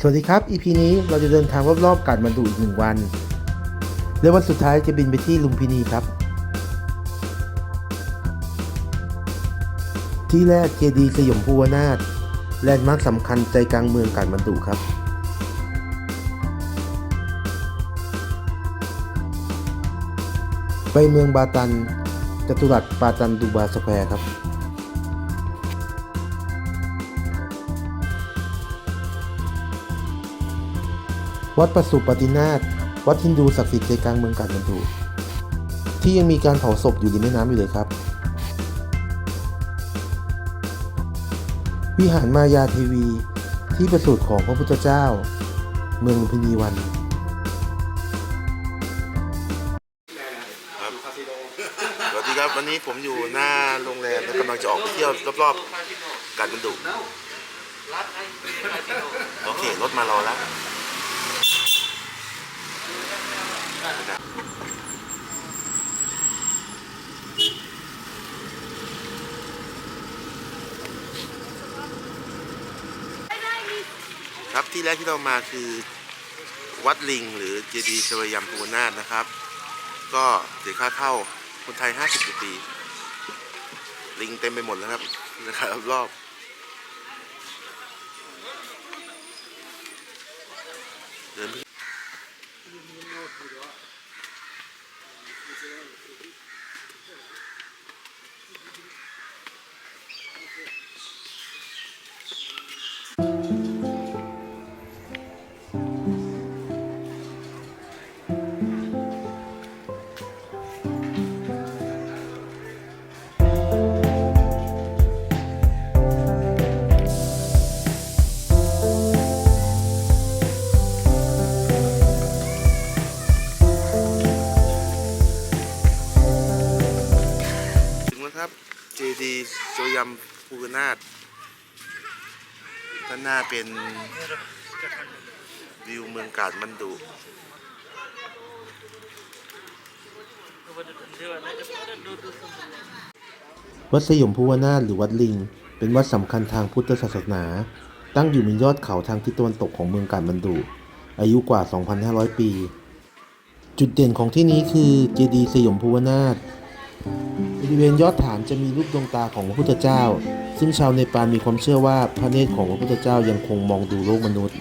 สวัสดีครับ EP นี้เราจะเดินทางรอบๆกาดมันดูอีกหนึ่งวัน และวันสุดท้ายจะบินไปที่ลุมพินีครับ ที่แรกเจดีสยมภูวนาถแลนด์มาร์คสำคัญใจกลางเมืองกาดมันดุครับ ไปเมืองบาตันจตุรัสปาตันดูบาสแควร์ครับ วัดประสุปฏินาถวัดฮินดูศักดิ์สิทธิ์ใจกลางเมืองกาญจนบุรีที่ยังมีการเผาศพอยู่ริมแม่น้ำอยู่เลยครับ วิหารมายาเทวี ที่ประสูติของพระพุทธเจ้า เมืองลุมพินีวันครับสวัสดีครับวันนี้ผมอยู่หน้าโรงแรมและกำลังจะออกไปเที่ยวรอบๆกาดมันดุโอเครถมารอแล้ว ครับที่แรกที่เรามาคือวัดลิง หรือเจดีย์ชวยยมภูนาถนะครับ ก็เสียค่าเข้าคนไทย 50กว่าปี ลิงเต็มไปหมดแล้วครับนะครับรอบเดิน ดีย์โจยมภูนาถด้านหน้าเป็นวิวเมืองกาดมันดุวัดสยมภูวนาถหรือวัดลิง เป็นวัดสำคัญทางพุทธศาสนา ตั้งอยู่บนยอดเขาทางทิศตะวันตกของเมืองกาญมันดุอายุกว่า 2,500 ปี จุดเด่นของที่นี้คือเจดีย์สยมภูวนาถ บริเวณยอดฐานจะมีรูปดวงตาของพระพุทธเจ้า ซึ่งชาวเนปาลมีความเชื่อว่าพระเนตรของพระพุทธเจ้ายังคงมองดูโลกมนุษย์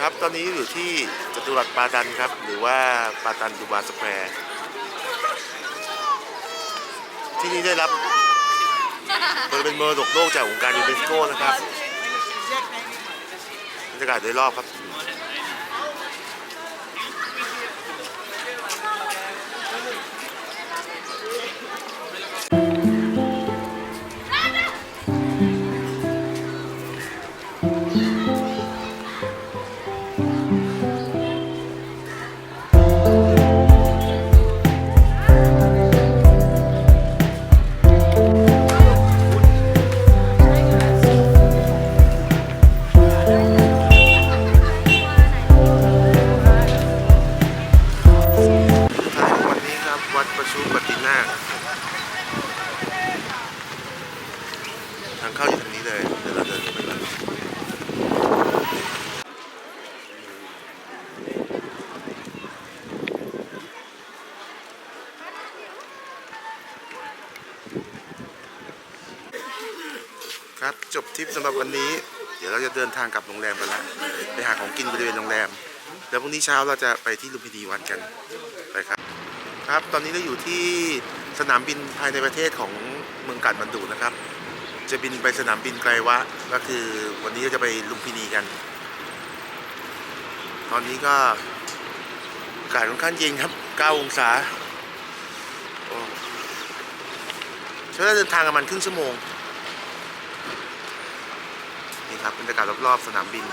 ครับ ตอนนี้อยู่ที่จตุรัสปาดันครับ หรือว่าปาดันดูบาสแควร์ที่นี่ได้รับเป็นเมรดกโลกจากองค์การยูเนสโกนะครับบรรยากาศโดยรอบครับ เข้าอยู่ทางนี้เลยเดี๋ยวเราเดินไปกันครับจบทริปสำหรับวันนี้ เดี๋ยวเราจะเดินทางกลับโรงแรมไปล้วไปหาของกินบริเวณโรงแรม แล้วพรุ่งนี้เช้าเราจะไปที่ลุมพินีวันกันไปครับ ครับตอนนี้เราอยู่ที่สนามบินภายในประเทศของเมืองกาดมันดุนะครับ จะบินไปสนามบินไกลวะ ก็คือวันนี้เราจะไปลุมพินีกัน ตอนนี้ก็อากาศค่อนข้างเย็นครับ 9 องศาใช้เวลาเดินทางประมาณครึ่งชั่วโมง นี่ครับบรรยากาศรอบๆสนามบิน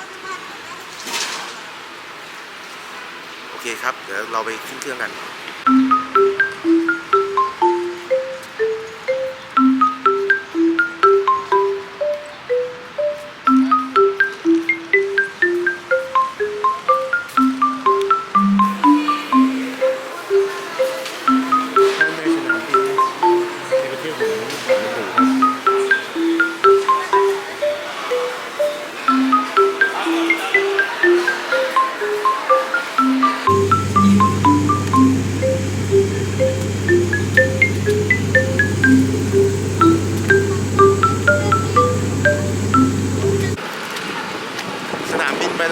โอเคครับ เดี๋ยวเราไปขึ้นเครื่องกัน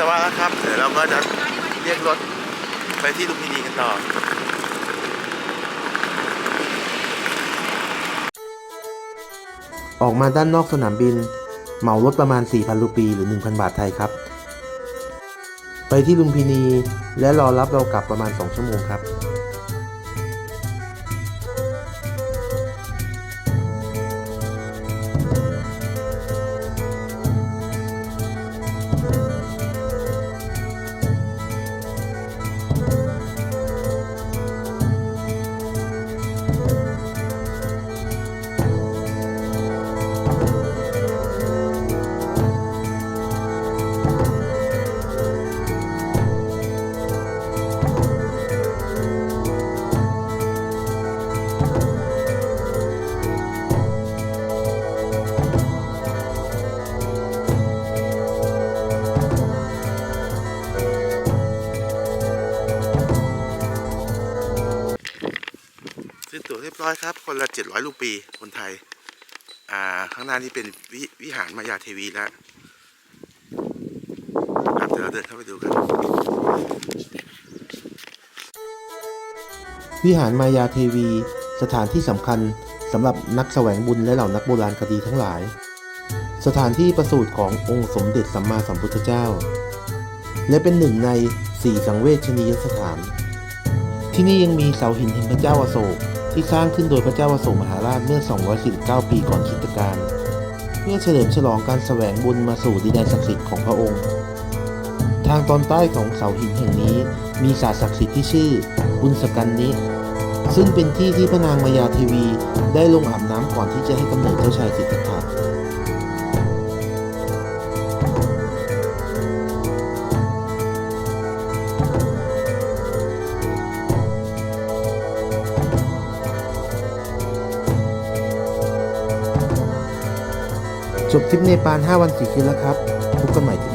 แต่วแล้วครับ เดี๋ยวเราก็จะเรียกรถไปที่ลุมพินีกันต่อออกมาด้านนอกสนามบิน เหมารถประมาณ 4,000 รูปีหรือ 1,000 บาทไทยครับ ไปที่ลุมพินีและรอรับเรากลับประมาณ 2 ชั่วโมงครับ ซื้อตั๋วเรียบร้อยครับ คนละ 700รูปี คนไทย อ่า ข้างหน้านี่เป็นววิหารมายาเทวีแล้วครับเดี๋ยวเราเดินเข้าไปดูกัน วิหารมายาเทวี สถานที่สำคัญสำหรับนักแสวงบุญและเหล่านักโบราณคดีทั้งหลาย สถานที่ประสูติขององค์สมเด็จสัมมาสัมพุทธเจ้า และเป็นหนึ่งในสี่สังเวชนียสถาน ที่นี่ยังมีเสาหินแห่งพระเจ้าอโศกที่สร้างขึ้นโดยพระเจ้าอโศกมหาราชเมื่อ 249 ปีก่อนคริสตกาลเพื่อเฉลิมฉลองการแสวงบุญมาสู่ดินแดนศักดิ์สิทธิ์ของพระองค์ ทางตอนใต้ของเสาหินแห่งนี้มีศาสตร์ศักดิ์สิทธิ์ที่ชื่อบุญสกันนิซึ่งเป็นที่ที่พระนางมายาเทวีได้ลงอาบน้ำก่อนที่จะให้กำเนิดเจ้าชายสิทธัตถะ จบทริปเนปาล5วัน4คืนแล้วครับพบกันใหม่